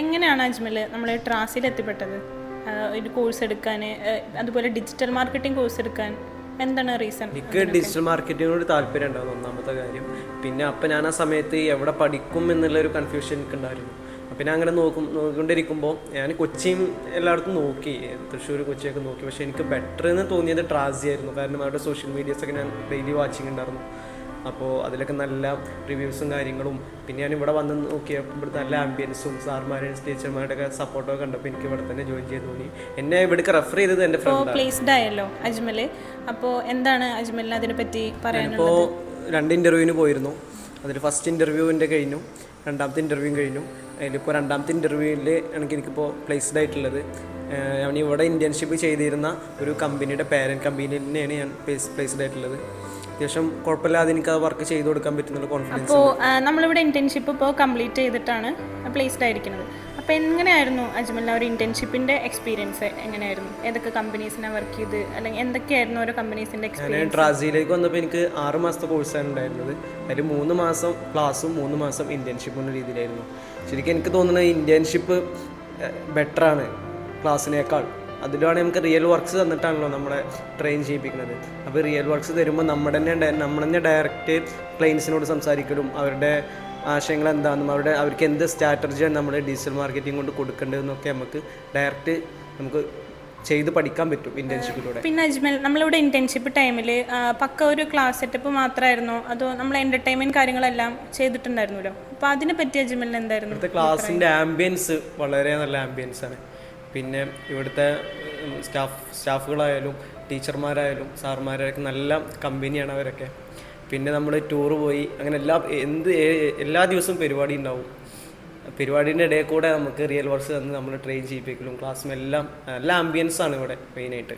എങ്ങനെയാണ് അജ്മൽ നമ്മൾ ട്രാസിൽ എത്തിപ്പെട്ടത്? ഒരു കോഴ്സ് എടുക്കാൻ അതുപോലെ ഡിജിറ്റൽ മാർക്കറ്റിംഗ് കോഴ്സ് എടുക്കാൻ എന്താണ് റീസൺ എനിക്ക് ഡിജിറ്റൽ മാർക്കറ്റിങ്ങിനോട് താല്പര്യം ഉണ്ടാവും ഒന്നാമത്തെ കാര്യം. പിന്നെ അപ്പം ഞാൻ ആ സമയത്ത് എവിടെ പഠിക്കും എന്നുള്ളൊരു കൺഫ്യൂഷൻ എനിക്കുണ്ടായിരുന്നു അപ്പം ഞാൻ അങ്ങനെ നോക്കും നോക്കിക്കൊണ്ടിരിക്കുമ്പോൾ ഞാൻ കൊച്ചിയും എല്ലായിടത്തും നോക്കി തൃശ്ശൂർ കൊച്ചിയൊക്കെ നോക്കി. പക്ഷേ എനിക്ക് ബെറ്റർ എന്ന് തോന്നിയത് ട്രാസി ആയിരുന്നു. കാരണം അവരുടെ സോഷ്യൽ മീഡിയസൊക്കെ ഞാൻ ഡെയിലി വാച്ചിങ് ഉണ്ടായിരുന്നു അപ്പോൾ അതിലൊക്കെ നല്ല റിവ്യൂസും കാര്യങ്ങളും. പിന്നെ ഞാൻ ഇവിടെ വന്ന് നോക്കിയപ്പോൾ ഇവിടുത്തെ നല്ല ആംബിയൻസും സാർമാരും ടീച്ചർമാരുടെ ഒക്കെ സപ്പോർട്ടൊക്കെ കണ്ടപ്പോൾ എനിക്ക് ഇവിടെ തന്നെ ജോയിൻ ചെയ്ത് തോന്നി. എന്നെ ഇവിടേക്ക് റെഫർ ചെയ്തത് എന്റെ ഫ്രണ്ട് പ്ലേസ്ഡ് ആയല്ലോ അജ്മൽ അപ്പോൾ എന്താണ് അജ്മലിന് അതിനെ പറ്റി പറയാനുള്ളത്? ഇപ്പോൾ രണ്ട് ഇന്റർവ്യൂവിന് പോയിരുന്നു. അതിൽ ഫസ്റ്റ് ഇന്റർവ്യൂവിന്റെ കഴിഞ്ഞു രണ്ടാമത്തെ ഇന്റർവ്യൂ കഴിഞ്ഞു. അതിലിപ്പോൾ രണ്ടാമത്തെ ഇന്റർവ്യൂവിൽ എനിക്ക് എനിക്കിപ്പോൾ പ്ലേസ്ഡ് ആയിട്ടുള്ളത്. ഞാൻ ഇവിടെ ഇന്റേൺഷിപ്പ് ചെയ്തിരുന്ന ഒരു കമ്പനിയുടെ പേരന്റ് കമ്പനിയിൽ തന്നെയാണ് ഞാൻ പ്ലേസ് പ്ലേസ്ഡ് ആയിട്ടുള്ളത്. അത്യാവശ്യം കുഴപ്പമില്ലാതെ എനിക്ക് അത് വർക്ക് ചെയ്ത് കൊടുക്കാൻ പറ്റുന്നുള്ള കോൺഫിഡൻസ് അപ്പോൾ നമ്മളിവിടെ ഇന്റേൺഷിപ്പ് ഇപ്പോൾ കംപ്ലീറ്റ് ചെയ്തിട്ടാണ് പ്ലേസ്ഡ് ആയിരിക്കുന്നത്. അപ്പോൾ എങ്ങനെയായിരുന്നു അജ്മലിന് ഒരു ഇന്റേൺഷിപ്പിന്റെ എക്സ്പീരിയൻസ് എങ്ങനെയായിരുന്നു? ഏതൊക്കെ കമ്പനീസിനെ വർക്ക് ചെയ്ത് അല്ലെങ്കിൽ എന്തൊക്കെയായിരുന്നു ഓരോ കമ്പനീസിന്റെ എക്സ്പീരിയൻസ് ഞാൻ ട്രാസിയിലേക്ക് വന്നപ്പോൾ എനിക്ക് ആറ് മാസത്തെ കോഴ്സാണ് ഉണ്ടായിരുന്നത്. അതിൽ മൂന്ന് മാസം ക്ലാസ്സും മൂന്ന് മാസം ഇന്റേൺഷിപ്പും എന്ന രീതിയിലായിരുന്നു. ശരിക്കും എനിക്ക് തോന്നുന്നത് ഇന്റേൺഷിപ്പ് ബെറ്ററാണ് ക്ലാസ്സിനേക്കാൾ അതിലാണ് നമുക്ക് റിയൽ വർക്ക്സ് തന്നിട്ടാണല്ലോ നമ്മളെ ട്രെയിൻ ചെയ്യിപ്പിക്കുന്നത്. അപ്പോൾ റിയൽ വർക്ക്സ് തരുമ്പോൾ നമ്മുടെ തന്നെ നമ്മൾ തന്നെ ഡയറക്റ്റ് ക്ലയൻസിനോട് സംസാരിക്കലും അവരുടെ ആശയങ്ങൾ എന്താണെന്നും അവരുടെ അവർക്ക് എന്ത് സ്ട്രാറ്റജിയാണ് നമ്മൾ ഡിജിറ്റൽ മാർക്കറ്റിംഗ് കൊണ്ട് കൊടുക്കേണ്ടതെന്നൊക്കെ നമുക്ക് ഡയറക്റ്റ് നമുക്ക് ചെയ്ത് പഠിക്കാൻ പറ്റും ഇന്റേൺഷിപ്പിലൂടെ പിന്നെ അജ്മൽ നമ്മളിവിടെ ഇന്റേൺഷിപ്പ് ടൈമിൽ പക്ക ഒരു ക്ലാസ് സെറ്റപ്പ് മാത്രമായിരുന്നു അതോ നമ്മൾ എന്റർടൈൻമെന്റ് കാര്യങ്ങളെല്ലാം ചെയ്തിട്ടുണ്ടായിരുന്നല്ലോ. അപ്പോൾ അതിനെ പറ്റി അജ്മലിന് എന്തായിരുന്നു ക്ലാസിന്റെ ആംബിയൻസ് വളരെ നല്ല ആംബിയൻസ് ആണ്. പിന്നെ ഇവിടുത്തെ സ്റ്റാഫ് സ്റ്റാഫുകളായാലും ടീച്ചർമാരായാലും സാറുമാരായാലും നല്ല കമ്പനിയാണ് അവരൊക്കെ. പിന്നെ നമ്മൾ ടൂർ പോയി അങ്ങനെ എല്ലാ എന്ത് എല്ലാ ദിവസവും പരിപാടി ഉണ്ടാവും. പരിപാടിന്റെ ഇടയിൽ കൂടെ നമുക്ക് റിയൽ വർക്ക്സ് തന്ന് നമ്മൾ ട്രെയിൻ ചെയ്യിപ്പിക്കലും ക്ലാസ്സും എല്ലാം നല്ല ആംബിയൻസാണ് ഇവിടെ മെയിനായിട്ട്